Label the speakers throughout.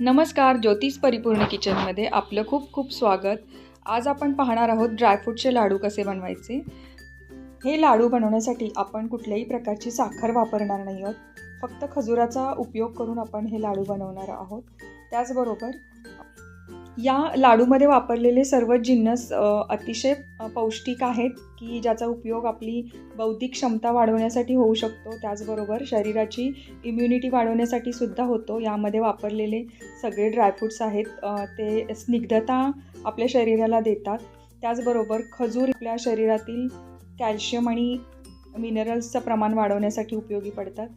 Speaker 1: नमस्कार ज्योतिष परिपूर्ण किचनमध्ये आपलं खूप खूप स्वागत. आज आपण पाहणार आहोत ड्रायफ्रूटचे लाडू कसे बनवायचे? हे लाडू बनवण्यासाठी आपण कुठल्याही प्रकारची साखर वापरणार नाही आहोत. फक्त खजुराचा उपयोग करून आपण हे लाडू बनवणार आहोत. त्याचबरोबर या लाडूमध्ये वापरलेले सर्व जिन्नस अतिशय पौष्टिक आहेत की ज्याचा उपयोग आपली बौद्धिक क्षमता वाढवण्यासाठी होऊ शकतो. त्याचबरोबर शरीराची इम्युनिटी वाढवण्यासाठी सुद्धा होतो. यामध्ये वापरलेले सगळे ड्रायफ्रूट्स आहेत. ते स्निग्धता आपल्या शरीराला देतात. त्याचबरोबर खजूर आपल्या शरीरातील कॅल्शियम आणि मिनरल्सचं प्रमाण वाढवण्यासाठी उपयोगी पडतात.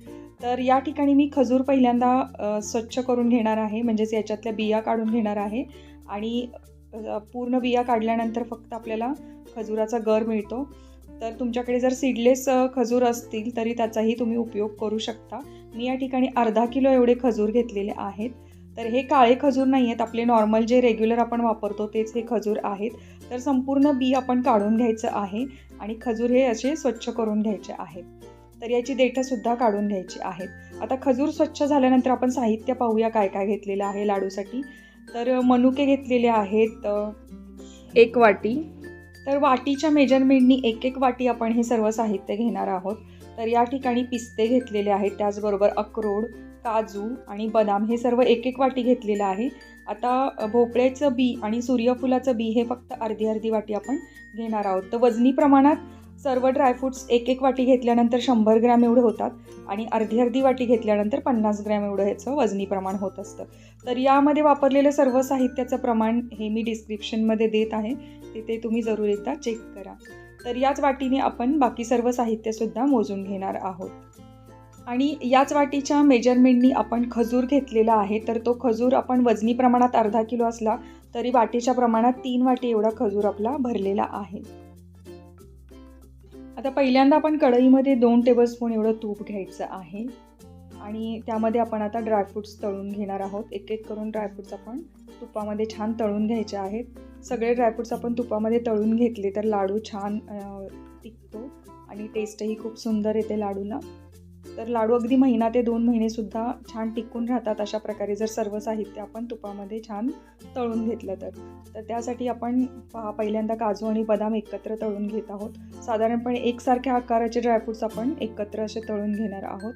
Speaker 1: तर या ठिकाणी मी खजूर पहिल्यांदा स्वच्छ करून घेणार आहे. म्हणजेच याच्यातल्या बिया काढून घेणार आहे. आणि पूर्ण बिया काढल्यानंतर फक्त आपल्याला खजुराचा गर मिळतो. तर तुमच्याकडे जर सीडलेस खजूर असतील तरी त्याचाही तुम्ही उपयोग करू शकता. मी या ठिकाणी अर्धा किलो एवढे खजूर घेतलेले आहेत. तर हे काळे खजूर नाही आहेत आपले नॉर्मल जे रेग्युलर आपण वापरतो तेच हे खजूर आहेत. तर संपूर्ण बी आपण काढून घ्यायचं आहे आणि खजूर हे असे स्वच्छ करून घ्यायचे आहेत. तर याची देठंसुद्धा काढून घ्यायची आहेत. आता खजूर स्वच्छ झाल्यानंतर आपण साहित्य पाहूया काय काय घेतलेलं आहे लाडूसाठी. तर मनुके घेतलेले आहेत एक वाटी. तर वाटीच्या मेजरमेंटनी एक एक वाटी आपण हे सर्व साहित्य घेणार आहोत. तर या ठिकाणी पिस्ते घेतलेले आहेत त्याचबरोबर अक्रोड काजू आणि बदाम हे सर्व एक एक वाटी घेतलेलं आहे. आता भोपळ्याचं बी आणि सूर्यफुलाचं बी हे फक्त अर्धी अर्धी वाटी आपण घेणार आहोत. तर वजनी प्रमाणात सर्व ड्रायफ्रूट्स एक एक वाटी घेतल्यानंतर शंभर ग्रॅम एवढं होतात आणि अर्धी अर्धी वाटी घेतल्यानंतर पन्नास ग्रॅम एवढं ह्याचं वजनी प्रमाण होत असतं. तर यामध्ये वापरलेलं सर्व साहित्याचं प्रमाण हे मी डिस्क्रिप्शनमध्ये देत आहे. तिथे तुम्ही जरूर एकदा चेक करा. तर याच वाटीने आपण बाकी सर्व साहित्यसुद्धा मोजून घेणार आहोत. आणि याच वाटीच्या मेजरमेंटनी आपण खजूर घेतलेला आहे तर तो खजूर आपण वजनी प्रमाणात अर्धा किलो असला तरी वाटीच्या प्रमाणात तीन वाटी एवढा खजूर आपला भरलेला आहे. आता पहिल्यांदा आपण कढईमध्ये दोन टेबलस्पून एवढं तूप घ्यायचं आहे. आणि त्यामध्ये आपण आता ड्रायफ्रूट्स तळून घेणार आहोत. एक एक करून ड्रायफ्रूट्स आपण तुपामध्ये छान तळून घ्यायचे आहेत. सगळे ड्रायफ्रूट्स आपण तुपामध्ये तळून घेतले तर लाडू छान टिकतो. आणि टेस्टही खूप सुंदर येते लाडूला. तर लाडू अगदी महिना ते दोन महिनेसुद्धा छान टिकून राहतात अशा प्रकारे जर सर्व साहित्य आपण तुपामध्ये छान तळून घेतलं तर. तर त्यासाठी आपण पहा पहिल्यांदा काजू आणि बदाम एकत्र तळून घेत आहोत. साधारणपणे एकसारख्या आकाराचे ड्रायफ्रूट्स आपण एकत्र असे तळून घेणार आहोत.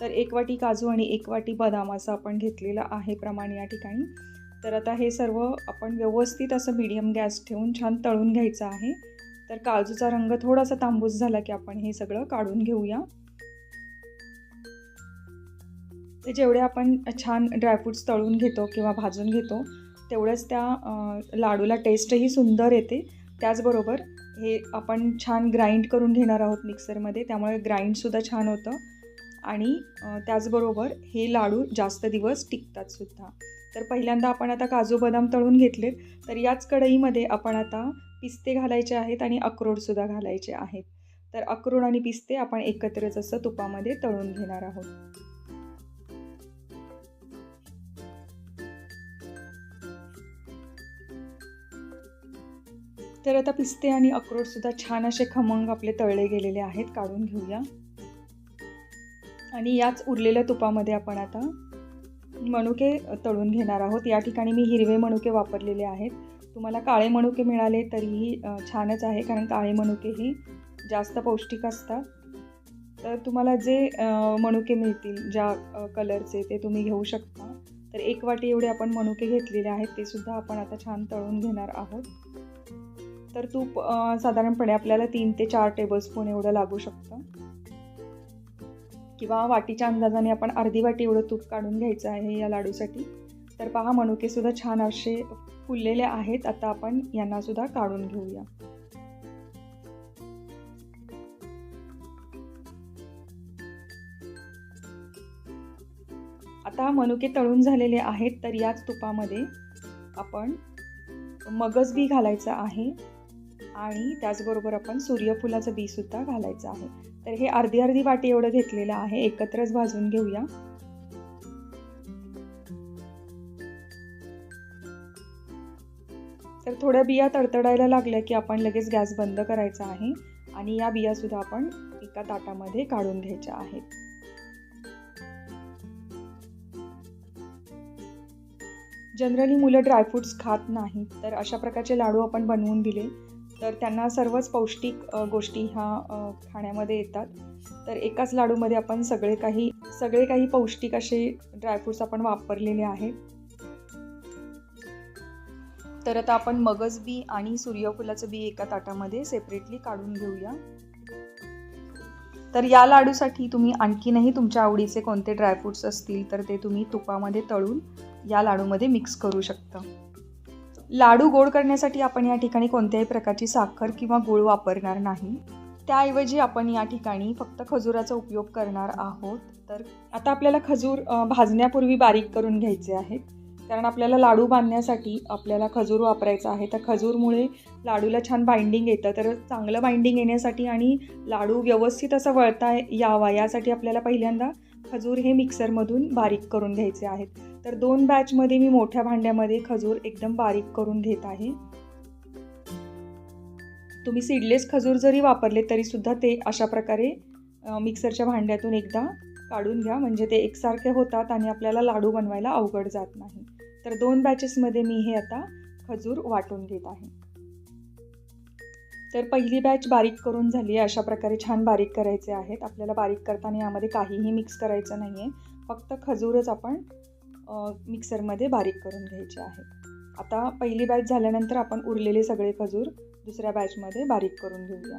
Speaker 1: तर एक वाटी काजू आणि एक वाटी बदाम असं आपण घेतलेलं आहे प्रमाण या ठिकाणी. तर आता हे सर्व आपण व्यवस्थित असं मीडियम गॅस ठेवून छान तळून घ्यायचं आहे. तर काजूचा रंग थोडासा तांबूस झाला की आपण हे सगळं काढून घेऊया. ते जेवढे आपण छान ड्रायफ्रूट्स तळून घेतो किंवा भाजून घेतो तेवढंच त्या लाडूला टेस्टही सुंदर येते. त्याचबरोबर हे आपण छान ग्राइंड करून घेणार आहोत मिक्सरमध्ये त्यामुळे ग्राइंडसुद्धा छान होतं. आणि त्याचबरोबर हे लाडू जास्त दिवस टिकतात सुद्धा. तर पहिल्यांदा आपण आता काजू बदाम तळून घेतलेत तर याच कढईमध्ये आपण आता पिस्ते घालायचे आहेत आणि अक्रोडसुद्धा घालायचे आहेत. तर अक्रोड आणि पिस्ते आपण एकत्रच असं तुपामध्ये तळून घेणार आहोत. तर आता पिस्ते आणि अक्रोडसुद्धा छान असे खमंग आपले तळले गेलेले आहेत काढून घेऊया. आणि याच उरलेल्या तुपामध्ये आपण आता मनुके तळून घेणार आहोत. या ठिकाणी मी हिरवे मनुके वापरलेले आहेत. तुम्हाला काळे मनुके मिळाले तरीही छानच आहे कारण काळे मनुकेही जास्त पौष्टिक असतात. तर तुम्हाला जे मनुके मिळतील ज्या कलरचे ते तुम्ही घेऊ शकता. तर एक वाटी एवढे आपण मनुके घेतलेले आहेत ते सुद्धा आपण आता छान तळून घेणार आहोत. तर तूप साधारणपणे आपल्याला तीन ते चार टेबलस्पून एवढं लागू शकतं. किंवा वाटीच्या अंदाजाने आपण अर्धी वाटी एवढं तूप काढून घ्यायचं आहे या लाडूसाठी. तर पहा मनुकेसुद्धा छान असे फुललेले आहेत. आता आपण यांनासुद्धा काढून घेऊया. आता मनुके तळून झालेले आहेत तर याच तुपामध्ये आपण मगज बी घालायचं आहे. आणि त्याचबरोबर आपण सूर्यफुलाचं बीसुद्धा घालायचं आहे. तर हे अर्धी अर्धी वाटी एवढं घेतलेलं आहे. एकत्रच भाजून घेऊया. तर थोड्या बिया तडतडायला लागल्या की आपण लगेच गॅस बंद करायचा आहे. आणि या बियासुद्धा आपण एका ताटामध्ये काढून घ्यायच्या आहेत. जनरली मुलं ड्रायफ्रूट्स खात नाहीत तर अशा प्रकारचे लाडू आपण बनवून दिले. तर त्यांना सर्वच पौष्टिक गोष्टी ह्या खाण्यामध्ये येतात. तर एकाच लाडूमध्ये आपण सगळे काही सगळे काही पौष्टिक असे ड्रायफ्रूट्स आपण वापरलेले आहेत. तर आता आपण मगज बी आणि सूर्यफुलाचं बी एका ताटामध्ये सेपरेटली काढून घेऊया. तर या लाडूसाठी तुम्ही आणखीनही तुमच्या आवडीचे कोणते ड्रायफ्रूट्स असतील तर ते तुम्ही तुपामध्ये तळून या लाडूमध्ये मिक्स करू शकता. लाडू गोड करण्यासाठी आपण या ठिकाणी कोणत्याही प्रकारची साखर किंवा गूळ वापरणार नाही. त्याऐवजी आपण या ठिकाणी फक्त खजुराचा उपयोग करणार आहोत. तर आता आपल्याला खजूर भाजण्यापूर्वी बारीक करून घ्यायचे आहेत. कारण आपल्याला लाडू बांधण्यासाठी आपल्याला खजूर वापरायचा आहे. तर खजूरमुळे लाडूला छान बाइंडिंग येतं. तर चांगलं बाइंडिंग येण्यासाठी आणि लाडू व्यवस्थित असं वळता यावा यासाठी आपल्याला पहिल्यांदा खजूर हे मिक्सरमधून बारीक करून घ्यायचे आहेत. तर दोन बॅचमध्ये मी मोठ्या भांड्यामध्ये खजूर एकदम बारीक करून घेत आहे. तुम्ही सीडलेस खजूर जरी वापरले तरीसुद्धा ते अशा प्रकारे मिक्सरच्या भांड्यातून एकदा काढून घ्या. म्हणजे ते एकसारखे होतात आणि आपल्याला लाडू बनवायला अवघड जात नाही. तर दोन बॅचेसमध्ये मी हे आता खजूर वाटून घेत आहे. तर पहिली बॅच बारीक करून झाली आहे. अशा प्रकारे छान बारीक करायचे आहेत. आपल्याला बारीक करताना यामध्ये काहीही मिक्स करायचं नाही आहे फक्त खजूरच आपण मिक्सरमध्ये बारीक करून घ्यायचे आहे. आता पहिली बॅच झाल्यानंतर आपण उरलेले सगळे खजूर दुसऱ्या बॅचमध्ये बारीक करून घेऊया.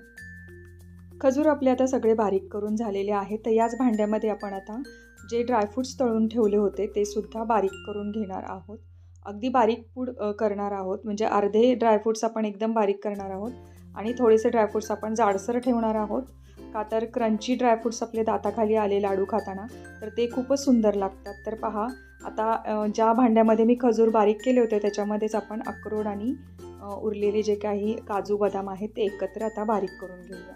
Speaker 1: खजूर आपले आता सगळे बारीक करून झालेले आहेत. तर याच भांड्यामध्ये आपण आता जे ड्रायफ्रूट्स तळून ठेवले होते ते सुद्धा बारीक करून घेणार आहोत. अगदी बारीक पूड करणार आहोत. म्हणजे अर्धे ड्रायफ्रूट्स आपण एकदम बारीक करणार आहोत. आणि थोडेसे ड्रायफ्रूट्स आपण जाडसर ठेवणार आहोत. का तर क्रंची ड्रायफ्रूट्स आपले दाताखाली आले लाडू खाताना तर ते खूपच सुंदर लागतात. तर पहा आता ज्या भांड्यामध्ये मी खजूर बारीक केले होते त्याच्यामध्येच आपण अक्रोड आणि उरलेले जे काही काजू बदाम आहेत ते एकत्र आता बारीक करून घेऊया.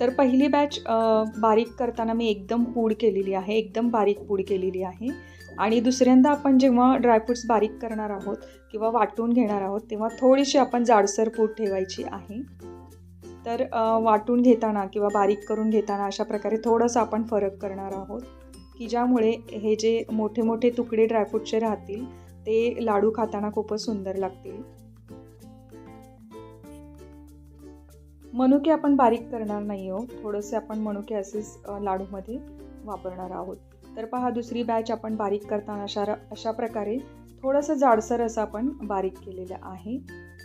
Speaker 1: तर पहिली बॅच बारीक करताना मी एकदम पूड केलेली आहे एकदम बारीक पूड केलेली आहे. आणि दुसऱ्यांदा आपण जेव्हा ड्रायफ्रूट्स बारीक करणार आहोत किंवा वाटून घेणार आहोत तेव्हा थोडीशी आपण जाडसर पूड ठेवायची आहे. तर वाटून घेताना किंवा बारीक करून घेताना अशा प्रकारे थोडंसं आपण फरक करणार आहोत की ज्यामुळे हे जे मोठे मोठे तुकडे ड्रायफ्रूटचे राहतील ते लाडू खाताना खूपच सुंदर लागतील. मनुके आपण बारीक करणार नाही आहोत थोडेसे आपण मनुके असेच लाडूमध्ये वापरणार आहोत. तर पहा दुसरी बॅच आपण बारीक करताना अशा अशा प्रकारे थोडंसं जाडसर असं आपण बारीक केलेलं आहे.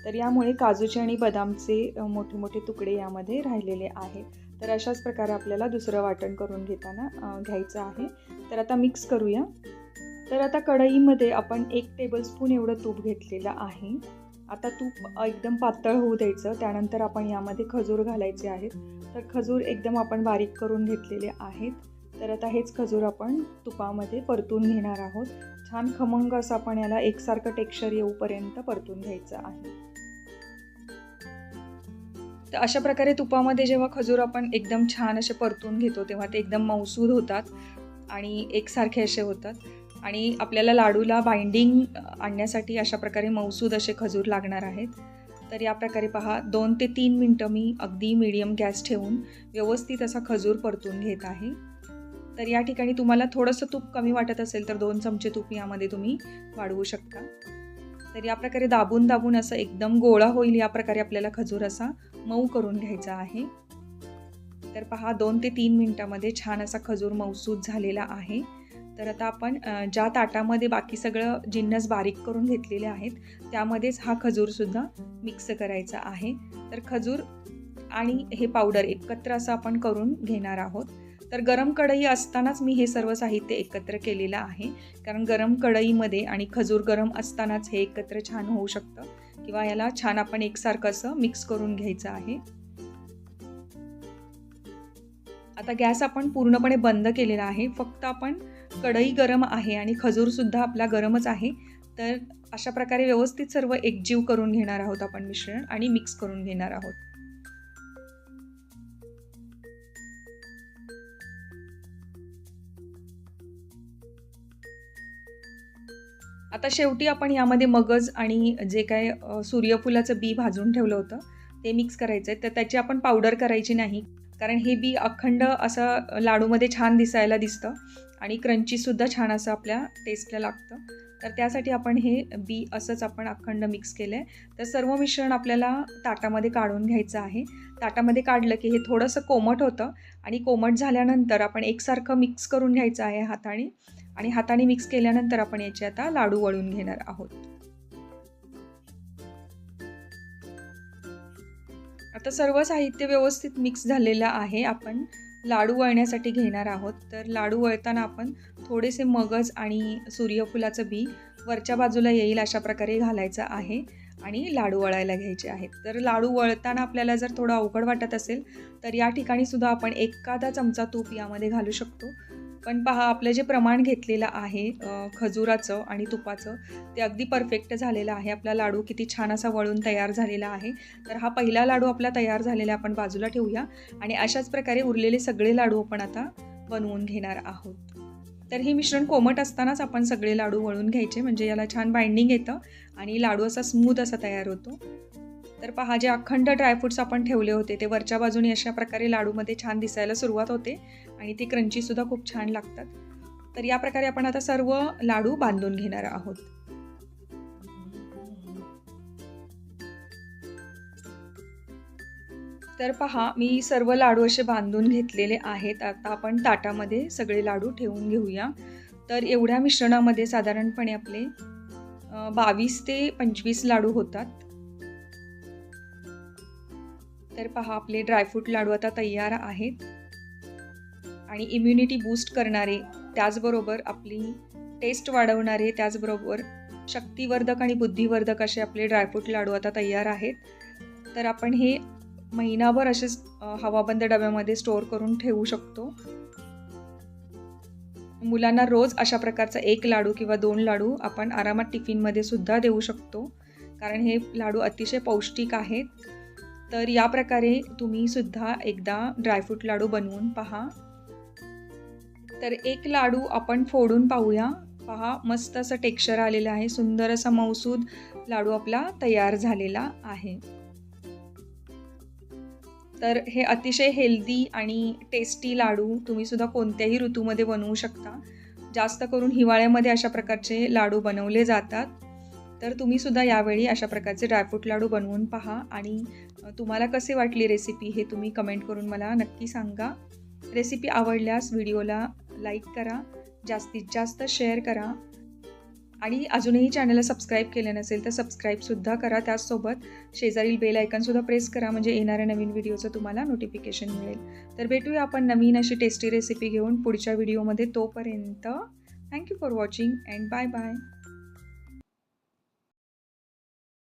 Speaker 1: तर यामुळे काजूचे आणि बदामचे मोठे मोठे तुकडे यामध्ये राहिलेले आहेत तर अशाच प्रकारे आपल्याला दुसरं वाटण करून घेताना घ्यायचं आहे. तर आता मिक्स करूया. तर आता कढईमध्ये आपण एक टेबलस्पून एवढं तूप घेतलेलं आहे. आता तूप एकदम पातळ होऊ द्यायचं. त्यानंतर आपण यामध्ये खजूर घालायचे आहेत. तर खजूर एकदम आपण बारीक करून घेतलेले आहेत. तर आता हेच खजूर आपण तुपामध्ये परतून घेणार आहोत. छान खमंग असं आपण याला एकसारखं टेक्स्चर येऊपर्यंत परतून घ्यायचं आहे. तर अशा प्रकारे तुपामध्ये जेव्हा खजूर आपण एकदम छान असे परतून घेतो तेव्हा ते एकदम मौसूद होतात आणि एकसारखे असे होतात. आणि आपल्याला लाडूला बाइंडिंग आणण्यासाठी अशा प्रकारे मौसूद असे खजूर लागणार आहेत. तर या प्रकारे पहा दोन ते तीन मिनटं मी अगदी मीडियम गॅस ठेवून व्यवस्थित असा खजूर परतून घेत आहे. तर या ठिकाणी तुम्हाला थोडंसं तूप कमी वाटत असेल तर दोन चमचे तूप यामध्ये तुम्ही वाढवू शकता. तर या प्रकारे दाबून दाबून असं एकदम गोळा होईल या प्रकारे आपल्याला खजूर असा मऊ करून घ्यायचा आहे. तर पहा दोन ते तीन मिनटामध्ये छान असा खजूर मऊसूद झालेला आहे. तर आता आपण ज्या ताटामध्ये बाकी सगळं जिन्नस बारीक करून घेतलेले आहेत त्यामध्येच हा खजूरसुद्धा मिक्स करायचा आहे. तर खजूर आणि हे पावडर एकत्र असं आपण करून घेणार आहोत. तर गरम कढई असतानाच मी हे सर्व साहित्य एकत्र केलेलं आहे. कारण गरम कढईमध्ये आणि खजूर गरम असतानाच हे एकत्र छान होऊ शकतं. किंवा याला छान आपण एकसारखं असं मिक्स करून घ्यायचं आहे. आता गॅस आपण पूर्णपणे बंद केलेला आहे. फक्त आपण कढई गरम आहे आणि खजूरसुद्धा आपला गरमच आहे. तर अशा प्रकारे व्यवस्थित सर्व एकजीव करून घेणार आहोत आपण मिश्रण आणि मिक्स करून घेणार आहोत. आता शेवटी आपण यामध्ये मगज आणि जे काय सूर्यफुलाचं बी भाजून ठेवलं होतं ते मिक्स करायचं आहे तर त्याची आपण पावडर करायची नाही. कारण हे बी अखंड असं लाडूमध्ये छान दिसायला दिसतं आणि क्रंचीसुद्धा छान असं आपल्या टेस्टला लागतं. तर त्यासाठी आपण हे बी असंच आपण अखंड मिक्स केलं आहे तर सर्व मिश्रण आपल्याला ताटामध्ये काढून घ्यायचं आहे. ताटामध्ये काढलं की हे थोडंसं कोमट होतं आणि कोमट झाल्यानंतर आपण एकसारखं मिक्स करून घ्यायचं आहे हाताने. आणि हाताने मिक्स केल्यानंतर आपण याचे आता लाडू वळून घेणार आहोत. आता सर्व साहित्य व्यवस्थित मिक्स झालेलं आहे. आपण लाडू वळण्यासाठी घेणार आहोत. तर लाडू वळताना आपण थोडेसे मगज आणि सूर्यफुलाचं बी वरच्या बाजूला येईल अशा प्रकारे घालायचं आहे आणि लाडू वळायला घ्यायचे आहेत. तर लाडू वळताना आपल्याला जर थोडं अवघड वाटत असेल तर या ठिकाणी सुद्धा आपण एखादा चमचा तूप यामध्ये घालू शकतो. पण पहा आपलं जे प्रमाण घेतलेलं आहे खजुराचं आणि तुपाचं ते अगदी परफेक्ट झालेलं आहे. आपला लाडू किती छान असा वळून तयार झालेला आहे. तर हा पहिला लाडू आपला तयार झालेला आपण बाजूला ठेवूया. आणि अशाच प्रकारे उरलेले सगळे लाडू आपण आता बनवून घेणार आहोत. तर हे मिश्रण कोमट असतानाच आपण सगळे लाडू वळून घ्यायचे म्हणजे याला छान बाइंडिंग येतं आणि लाडू असा स्मूथ असा तयार होतो. तर पहा जे अखंड ड्रायफ्रूट्स आपण ठेवले होते ते वरच्या बाजूने अशा प्रकारे लाडूमध्ये छान दिसायला सुरुवात होते आणि ते क्रंचीसुद्धा खूप छान लागतात. तर या प्रकारे आपण आता सर्व लाडू बांधून घेणार आहोत. तर पहा मी सर्व लाडू असे बांधून घेतलेले आहेत. आता आपण ताटामध्ये सगळे लाडू ठेवून घेऊया. तर एवढ्या मिश्रणामध्ये साधारणपणे आपले बावीस ते पंचवीस लाडू होतात. तर पहा आपले ड्रायफ्रूट लाडू आता तयार आहेत. आणि इम्युनिटी बूस्ट करणारे त्याचबरोबर आपली टेस्ट वाढवणारे त्याचबरोबर शक्तिवर्धक आणि बुद्धिवर्धक असे आपले ड्रायफ्रूट लाडू आता तयार आहेत. तर आपण हे महिनाभर असेच हवाबंद डब्यामध्ये स्टोअर करून ठेवू शकतो. मुलांना रोज अशा प्रकारचा एक लाडू किंवा दोन लाडू आपण आरामात टिफिनमध्ये सुद्धा देऊ शकतो. कारण हे लाडू अतिशय पौष्टिक आहेत. तर या प्रकारे तुम्ही सुद्धा एकदा ड्रायफ्रूट लाडू बनवून पहा. तर एक लाडू आपण फोडून पाहूया. पहा मस्त असं टेक्स्चर आलेलं आहे. सुंदर असा मौसूद लाडू आपला तयार झालेला आहे. तर हे अतिशय हेल्दी आणि टेस्टी लाडू तुम्ही सुद्धा कोणत्याही ऋतूमध्ये बनवू शकता. जास्त करून हिवाळ्यामध्ये अशा प्रकारचे लाडू बनवले जातात. तर तुम्हीसुद्धा यावेळी अशा प्रकारचे ड्रायफ्रूट लाडू बनवून पहा आणि तुम्हाला कसे वाटली रेसिपी हे तुम्ही कमेंट करून मला नक्की सांगा. रेसिपी आवडल्यास व्हिडिओला लाईक करा जास्तीत जास्त शेअर करा आणि अजूनही चॅनलला सबस्क्राईब केलं नसेल तर सबस्क्राईबसुद्धा करा. त्याचसोबत शेजारील बेल आयकनसुद्धा प्रेस करा म्हणजे येणाऱ्या नवीन व्हिडिओचं तुम्हाला नोटिफिकेशन मिळेल. तर भेटूया आपण नवीन अशी टेस्टी रेसिपी घेऊन पुढच्या व्हिडिओमध्ये तोपर्यंत. Thank you for watching and bye bye